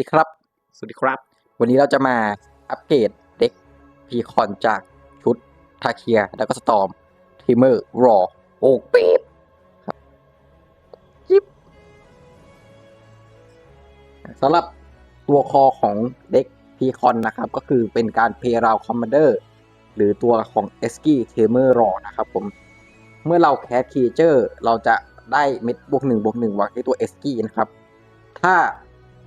ดีครับ สวัสดีครับ วันนี้เราจะมาอัปเกรดเด็กพีคอนจากชุดทาเคีย แล้วก็สตอมทีเมอร์รอโอ้ปี๊บครับจิ๊บสำหรับตัวคอของเด็กพีคอนนะครับ ก็คือเป็นการเพราวคอมมานเดอร์หรือตัวของเอสกี้เทเมอร์รอนะครับผม เมื่อเราแคสคีเจอร์เราจะได้เม็ดบวกหนึ่งบวกหนึ่งวางที่ตัวเอสกี้นะครับ ถ้า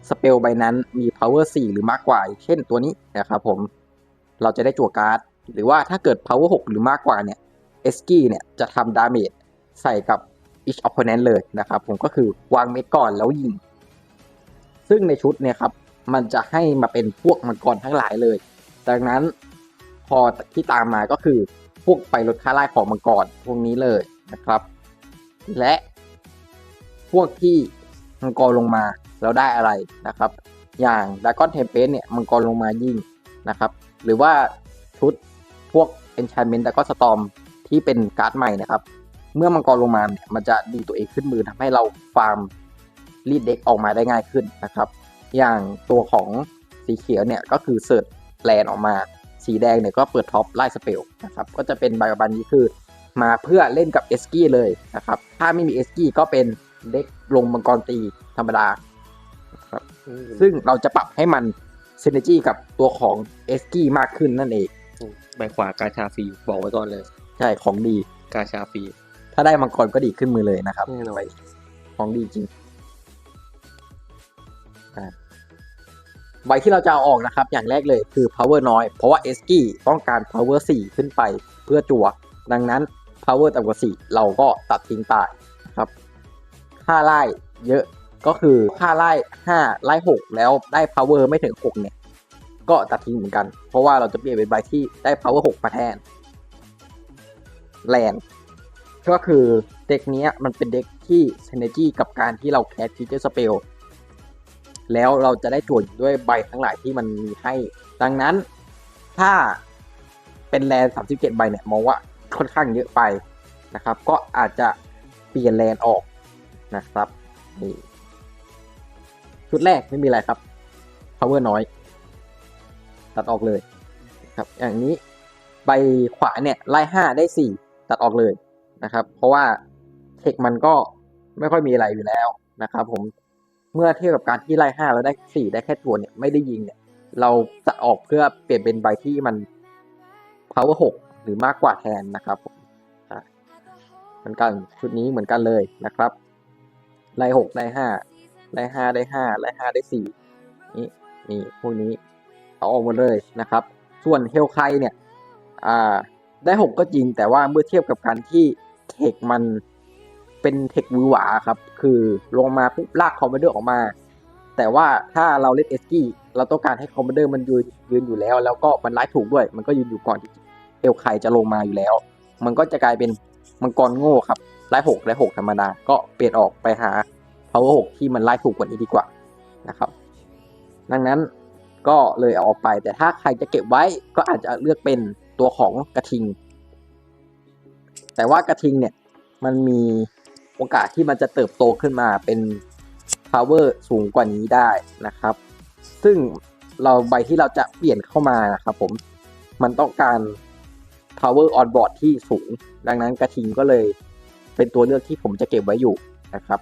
สเปลใบนั้นมี power 4 หรือมากกว่าเช่นตัวนี้นะครับผมเราจะได้จั่วการ์ด หรือว่าถ้าเกิด power 6 หรือมากกว่าเนี่ยเอสกี้เนี่ยจะทำดาเมจใส่กับ each opponent เลยนะครับผมก็คือวางเม็ดก่อนแล้วยิง ซึ่งในชุดเนี่ยครับมันจะให้มาเป็นพวกมังกรทั้งหลายเลย ดังนั้นพอที่ตามมาก็คือพวกไปลดค่าไล่ของมังกรพวกนี้เลยนะครับ และพวกที่มังกรลงมา แล้วได้อะไรนะครับ อย่างดากอนเทมเพสเนี่ยมังกรลงมายิ่งนะครับ หรือว่าชุดพวก Enchantment ดากอนสตอมที่เป็นการ์ดใหม่นะครับ เมื่อมังกรลงมาเนี่ยมันจะดีตัวเองขึ้นมือทำให้เราฟาร์มรีดเด็กออกมาได้ง่ายขึ้นนะครับ อย่างตัวของสีเขียวเนี่ยก็คือเสิร์ชแลนออกมา สีแดงเนี่ยก็เปิดท็อปไล่สเปลนะครับ ก็จะเป็นใบบันนี้คือมาเพื่อเล่นกับเอสกี้เลยนะครับ ถ้าไม่มีเอสกี้ก็เป็นเด็กลงมังกรตีธรรมดา ซึ่งเราจะปรับให้มันเซนเนจีกับตัวของเอสกี้มากขึ้นนั่นเองใบขวากาชาฟรีบอกไว้ก่อนเลย ใช่ของดีกาชาฟรีถ้าได้มังกรก็ดีขึ้นมือเลยนะครับแน่นอนของดีจริงอะใบที่เราจะเอาออกนะครับ อย่างแรกเลยคือ power น้อย เพราะว่าเอสกี้ต้องการ power 4 ขึ้นไปเพื่อจั่ว ดังนั้น power ต่ำกว่า 4 เราก็ตัดทิ้งตายนะครับค่าไล่เยอะ ก็คือค่าไล่5ไล่6แล้วได้ power ไม่ถึง6เนี่ย ก็ตัดทิ้งเหมือนกัน เพราะว่าเราจะเปลี่ยนเป็นใบที่ได้ power 6มาแทนแลนก็คือเด็กนี้มันเป็นเด็กที่ synergy กับการที่เราแคส feature spell แล้วเราจะได้โจทย์ด้วยใบทั้งหลายที่มันมีให้ ดังนั้นถ้าเป็นแลน37ใบเนี่ยมองว่าค่อนข้างเยอะไปนะครับ ก็อาจจะเปลี่ยนแลนออกนะครับนี่ ชุดแรกไม่มีอะไรครับ power น้อย ตัดออกเลยครับ อย่างนี้ใบขวาเนี่ยไล่5ได้4ตัดออกเลยนะครับ เพราะว่าเทคมันก็ไม่ค่อยมีอะไรอยู่แล้วนะครับ ผมเมื่อเทียบกับการที่ไล่ห้าแล้วได้สี่ได้แค่ตัวเนี่ยไม่ได้ยิงเนี่ย เราจะออกเพื่อเปลี่ยนเป็นใบที่มัน power หกหรือมากกว่าแทนนะครับผมเหมือนกันชุดนี้เหมือนกันเลยนะครับไล่หกได้ห้า ไล่ห้าได้ห้าไล่ห้าได้สี่นี่นี่พวกนี้เอาออกหมดเลยนะครับ ส่วนเฮลไคเนี่ยอ่าได้หกก็จริง แต่ว่าเมื่อเทียบกับการที่เทคมันเป็นเทควิวหวาครับ คือลงมาปุ๊บลากคอมมานเดอร์ออกมา แต่ว่าถ้าเราเล่นเอสกี้เราต้องการให้คอมมานเดอร์มันยืนยืนอยู่แล้ว แล้วก็มันไล่ถูกด้วย มันก็ยืนอยู่ก่อนที่เอลไคจะลงมาอยู่แล้ว มันก็จะกลายเป็นมังกรโง่ครับไล่หกไล่หกธรรมดา ก็เปลี่ยนออกไปหา power หกที่มันไล่ถูกกว่านี้ดีกว่านะครับ ดังนั้นก็เลยเอาออกไป แต่ถ้าใครจะเก็บไว้ก็อาจจะเลือกเป็นตัวของกระทิง แต่ว่ากระทิงเนี่ยมันมีโอกาสที่มันจะเติบโตขึ้นมาเป็น power สูงกว่านี้ได้นะครับ ซึ่งเราใบที่เราจะเปลี่ยนเข้ามานะครับผม มันต้องการ power on board ที่สูง ดังนั้นกระทิงก็เลยเป็นตัวเลือกที่ผมจะเก็บไว้อยู่นะครับ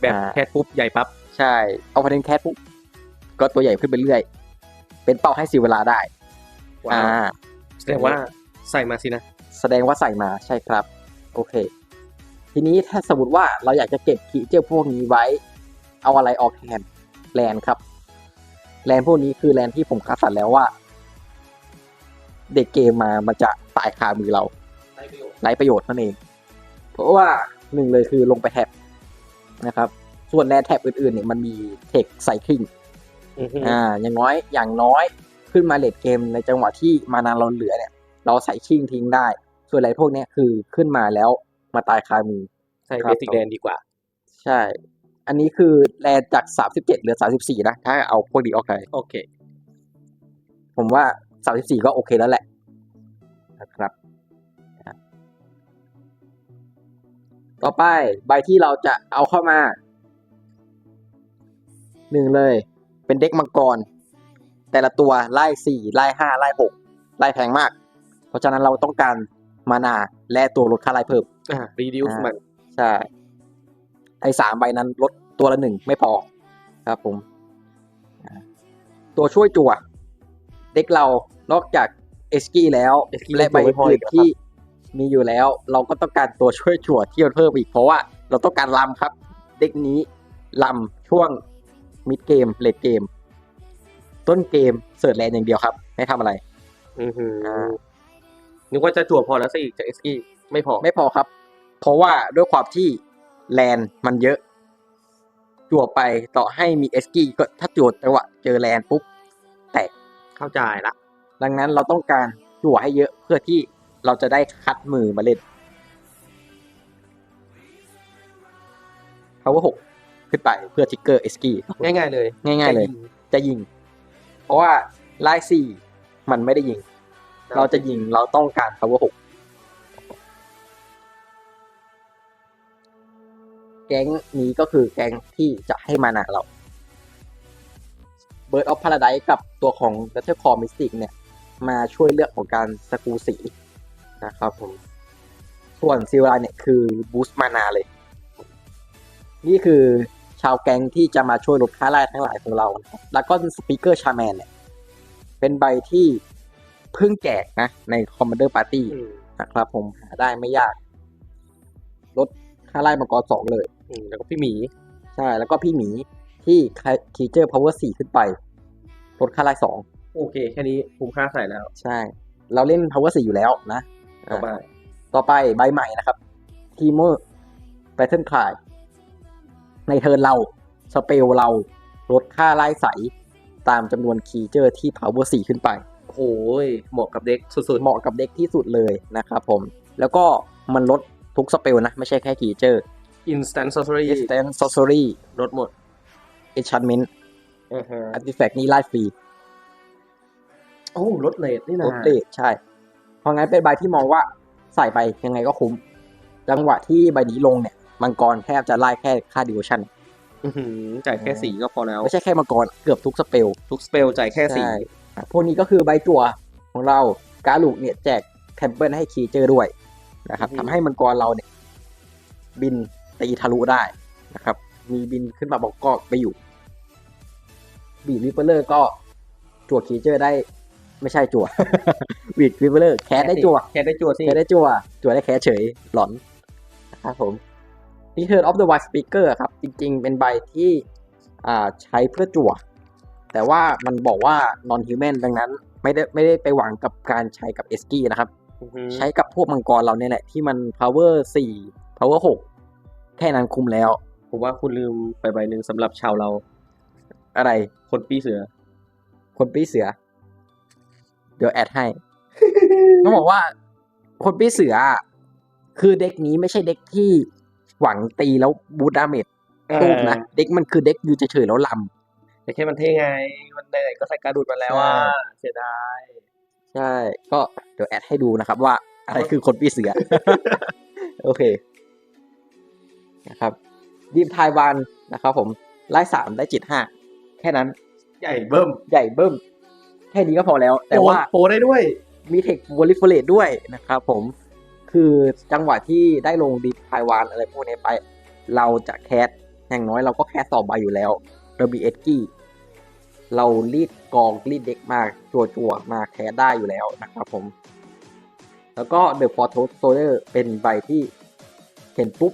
แบบอ่า แคทปุ๊บใหญ่ปั๊บใช่ เอาประเด็นแคทปุ๊บก็ตัวใหญ่ขึ้นไปเรื่อย เป็นเป้าให้สีเวลาได้ ว้าวแสดงว่าใส่มาสินะ แสดงว่าใส่มาใช่ครับ โอเค ทีนี้ถ้าสมมติว่าเราอยากจะเก็บคีเจอร์พวกนี้ไว้ เอาอะไรออกแทนแลนครับ แลนพวกนี้คือแลนที่ผมคัดสรรแล้วว่า เด็กเกมมามันจะตายคามือเราไร้ประโยชน์นั่นเอง เพราะว่าหนึ่งเลยคือลงไปแท็บ นะครับ ส่วนแลนแท็บอื่นๆเนี่ยมันมีเทคไซคลิงอ่าอย่างน้อยอย่างน้อยขึ้นมาเลดเกมในจังหวะที่มานานเราเหลือเนี่ย เราใส่ชิงทิ้งได้ ส่วนอะไรพวกเนี้ยคือขึ้นมาแล้วมาตายคามือใส่ครัเบบสิกแดนดีกว่า ใช่ อันนี้คือแลนจากสามสิบเจ็ดเหลือสามสิบสี่นะ ถ้าเอาพวกนี้ออกไปโอเค ผมว่าสามสิบสี่ก็โอเคแล้วแหละนะครับ ต่อไปใบที่เราจะเอาเข้ามาหนึ่งเลย เป็นเด็กมังกร แต่ละตัวไล่สี่ไล่ห้าไล่หกไล่แพงมาก เพราะฉะนั้นเราต้องการมานาและตัวลดค่าไล่เพิ่มอ่า reduce อ่ามัมัน ใช่ ไอ้สามใบนั้นลดตัวละหนึ่งไม่พอ ครับผมอ่าตัวช่วยจั่ว เด็กเรานอกจากเอสกี้แล้ว Esky และใบไม่พออีอื่กนเหรอครับที่ มีอยู่แล้ว เราก็ต้องการตัวช่วยจั่วที่มันเพิ่มอีกเพราะว่าเราต้องการลำครับ เด็กนี้ลำช่วงมิดเกมเลดเกม ต้นเกมเสิร์ชแลนด์อย่างเดียวครับ ไม่ทำอะไร อือหืออ่า นึกว่าจะจั่วพอแล้วสิจากเอสกี้ไม่พอ ไม่พอครับ เพราะว่าด้วยความที่แลนมันเยอะ จั่วไปต่อให้มีเอสกี้ก็ถ้าจั่วจังหวะเจอแลนปุ๊บแตกเข้าใจละ ดังนั้นเราต้องการจั่วให้เยอะเพื่อที่ เราจะได้คัดมือมาเล่น power 6ขึ้นไปเพื่อทิกเกอร์เอสกี้ง่ายๆเลย ง่ายๆเลย จะยิง เพราะว่าไล่สี่มันไม่ได้ยิง เราจะยิงเราต้องการ power 6แก๊งนี้ก็คือแก๊งที่จะให้มานาเรา Bird of Paradise กับตัวของ Battle Core Mystic เนี่ย มาช่วยเลือกของการสกรูสี นะครับผม ส่วนซิลไลเนี่ยคือบูสต์มานาเลย นี่คือชาวแก๊งที่จะมาช่วยลดค่าไล่ทั้งหลายของเรานะครับแล้วก็สปีกเกอร์ชาแมนเนี่ย เป็นใบที่เพิ่งแจกนะ ใน Commander Party อืมนะครับผมหาได้ไม่ยาก ลดค่าไล่มังกรสองเลยอืมแล้วก็พี่หมี ใช่ แล้วก็พี่หมีที่คีเจอร์ power สี่ขึ้นไป ลดค่าไล่สองโอเค แค่นี้คุ้มค่าใส่แล้ว ใช่ เราเล่น power สี่อยู่แล้วนะ ต่อไปอ่าต่อไปใบใหม่นะครับ ทีมเมอร์แพทเทิร์นคลายในเทิร์นเรา สเปลเรา ลดค่าไล่ใส ตามจำนวนคีเจอร์ที่ power สี่ขึ้นไป โอ้ย เหมาะกับเด็กสุดเหมาะกับเด็กที่สุดเลยนะครับผม แล้วก็มันลดทุกสเปลนะ ไม่ใช่แค่คีเจอร์ๆ instant sorcery instant sorcery ลดหมด enchantment อ่าฮะ artifact นี่ไล่ฟรี โอ้ลดเลทนี่นะลดเรทใช่ เพราะงั้นเป็นใบที่มองว่าใส่ไปยังไงก็คุ้ม จังหวะที่ใบนี้ลงเนี่ย มังกรแทบจะไล่แค่ค่าดิวชั่นอื้อหือจ่ายแค่สีก็พอแล้ว ไม่ใช่แค่มังกรเกือบทุกสเปล ทุกสเปลจ่ายแค่สีใช่อะพวกนี้ก็คือใบจั่วของเราการลูกเนี่ยแจกแทมเปิลให้คีเจอร์ด้วยนะครับอืมทำให้มังกรเราเนี่ย บินตีทะลุได้นะครับ มีบินขึ้นมาบอกก็ไปอยู่ บีดวิปเปอร์ก็จั่วคีเจอร์ได้ ไม่ใช่จั่วบีดวิปเปอร์แคสได้จั่วแค่ได้จั่วสิแคสได้จั่วจั่วได้แคสเฉยหลอนนะครับผม Return of the Wild Speaker ครับ จริง ๆ เป็นใบที่อ่าใช้เพื่อจั่ว แต่ว่ามันบอกว่า non human ดังนั้น ไม่ได้ไม่ได้ไปหวังกับการใช้กับเอสกี้นะครับอื้อหือใช้กับพวกมังกรเราเนี่ยแหละที่มัน power 4 power 6 แค่นั้นคุ้มแล้ว ผมว่าคุณลืมไปใบหนึ่งสำหรับชาวเรา อะไร คนปีเสือ คนปีเสือ เดี๋ยวแอดให้ ต้องบอกว่า คนปีเสืออะคือเด็กนี้ไม่ใช่เด็กที่หวังตีแล้วบูดดาเมจตูมนะ เด็กมันคือเด็กอยู่เฉยๆแล้วลแต่แค่มันเท่ไง มันไหนๆก็ใส่การดูดมาแล้วว่าเสียดายำใช่ ก็เดี๋ยวแอดให้ดูนะครับ ว่าอะไรคือคนปีเสือ โอเคนะครับดีมไทยวานนะครับผมไล่สามได้จิตห้าแค่นั้น ใหญ่เบิ้มใหญ่เบิ้ม แค่นี้ก็พอแล้ว แต่ว่าโปรได้ด้วยมีเทควอลิฟเลตด้วยนะครับผมคือจังหวะที่ได้ลงดีไทวานอะไรพวกนี้ไป เราจะแคสอย่างน้อยเราก็แคสต่อใบอยู่แล้วเราบีเอสกี้เรารีดกองรีดเด็กมาจั่วจั่วๆมาแคสได้อยู่แล้วนะครับผม แล้วก็เดอะฟอร์โทโซเ e อร์เป็นใบที่เห็นปุ๊บ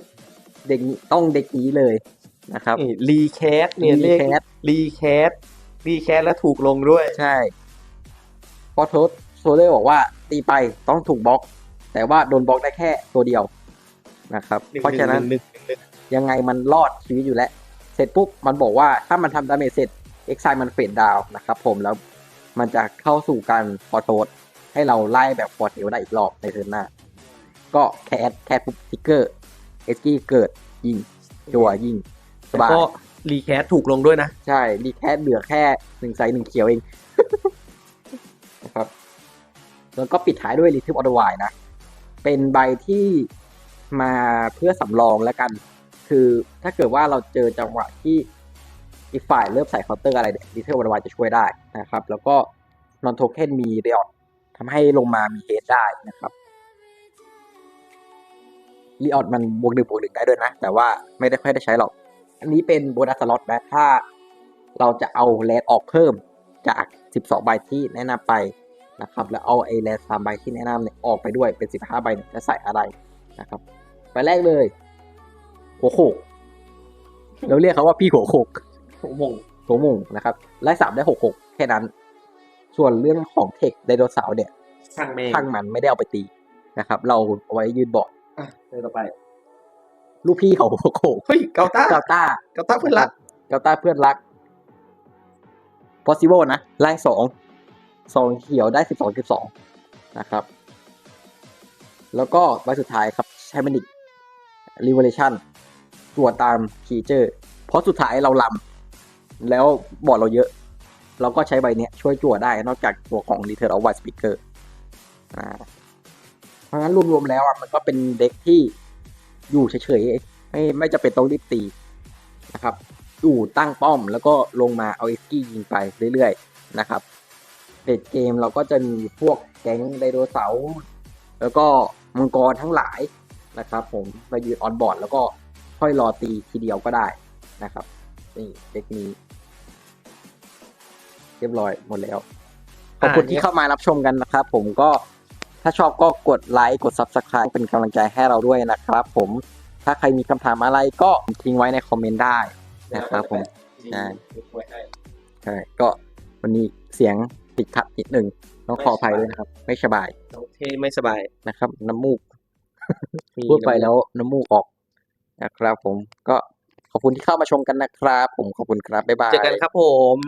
เด็กนี้ต้องเด็กนี้เลยนะครับนี่รีแคสเนี่ยเลขแคสรีแคสรีแคสแล้วถูกลงด้วยใช่ ฟอร์โทโซเ e อร์บอกว่าตีไปต้องถูกบล็อก แต่ว่าโดนบล็อกได้แค่ตัวเดียวนะครับ เพราะฉะนั้นหนึ่งหนึ่งหนึ่งหนึ่งยังไงมันรอดชีวิตอยู่แล้ว เสร็จปุ๊บมันบอกว่าถ้ามันทำดาเมจเสร็จเอ็กไซมันเฟดดาวนะครับผมแล้วมันจะเข้าสู่การฟอร์โทสให้เราไล่แบบฟอร์เทลได้อีกรอบในเทิร์นหน้า ก็แคสแคสปุ๊บทิกเกอร์เอสกี้เกิดยิงจัวยิงสแล้วบายก็รีแคสถูกลงด้วยนะ ใช่มีแค่เหลือแค่หนึ่งไซส์หนึ่งเขียวเองนะครับ แล้วก็ปิดท้ายด้วยรีทิปออ t วายนะ เป็นใบที่มาเพื่อสำรองแล้วกัน คือถ้าเกิดว่าเราเจอจังหวะที่อีกฝ่ายเริ่มใส่เคาน์เตอร์อะไรเนี่ยดีเทลวันวจะช่วยได้นะครับ แล้วก็นอนโทเค็นมีเรียลทำให้ลงมามีเฮดได้นะครับรีออดมันบวกหนึ่งบวกหนึ่งได้ด้วยนะ แต่ว่าไม่ได้ค่อยได้ใช้หรอก อันนี้เป็นโบนัสสล็อตนะถ้าเราจะเอาแลนออกเพิ่มจาก 12 ใบที่แนะนำไป นะครับแล้วเอาไอ้แลนสามใบที่แนะนำเนี่ยออกไปด้วยเป็น 15 ใบเนี่ยจะใส่อะไรนะครับไปแรกเลยหัวโขกเราเรียกเขาว่าพี่หัวโขกผมมงหัวหมุงนะครับไล่สามได้หกหกแค่นั้น ส่วนเรื่องของเทคไดโนเสาร์เนี่ยช่างแม่งช่างมันไม่ได้เอาไปตีนะครับ เราเอาไว้ยืนบอร์ดอะเดินต่อไป ลูกพี่เขาหัวโขกเฮ้ยเกาต้าเกาต้าเกาต้าเพื่อนรักเกาต้าเพื่อนรัก possible นะไล่สอง สองเขียวได้สิบสองสิบสองนะครับ แล้วก็ใบสุดท้ายครับ s h a m a n i c Revelation ตัวตามคีเจอร์เพราะสุดท้ายเราลำแล้วบอดเราเยอะ เราก็ใช้ใบเนี้ยช่วยจั่วได้นอกจากตัวของ Return of Wild Speaker อ่าเพราะงั้นรวมๆแล้วอะมันก็เป็นเด็กที่อยู่เฉยๆไม่ไม่จะเป็นต้องรีบตีนะครับอยู่ตั้งป้อมแล้วก็ลงมาเอาเอสกี้ยิงไปเรื่อยๆนะครับ เพจเกมเราก็จะมีพวกแก๊งไดโนเสาร์แล้วก็มังกรทั้งหลายนะครับ ผมมายืนออนบอร์ดแล้วก็ค่อยรอตีทีเดียวก็ได้นะครับนี่เด็กนี้ เรียบร้อยหมดแล้ว ขอบคุณที่เข้ามารับชมกันนะครับ ผมก็ถ้าชอบก็กดไลค์กด Subscribe เป็นกำลังใจให้เราด้วยนะครับ ผมถ้าใครมีคำถามอะไรก็ทิ้งไว้ในคอมเมนต์ได้นะครับผมใช่ก็วันนี้เสียง ติดขัดนิดหนึ่งต้องขออภัยด้วยนะครับ ไม่สบายโอเคไม่สบายนะครับ น้ำมูกมีพูดไปแล้วน้ำมูกออกนะครับ ผมก็ขอบคุณที่เข้ามาชมกันนะครับ ผมขอบคุณครับบ๊ายบายเจอกันครับผม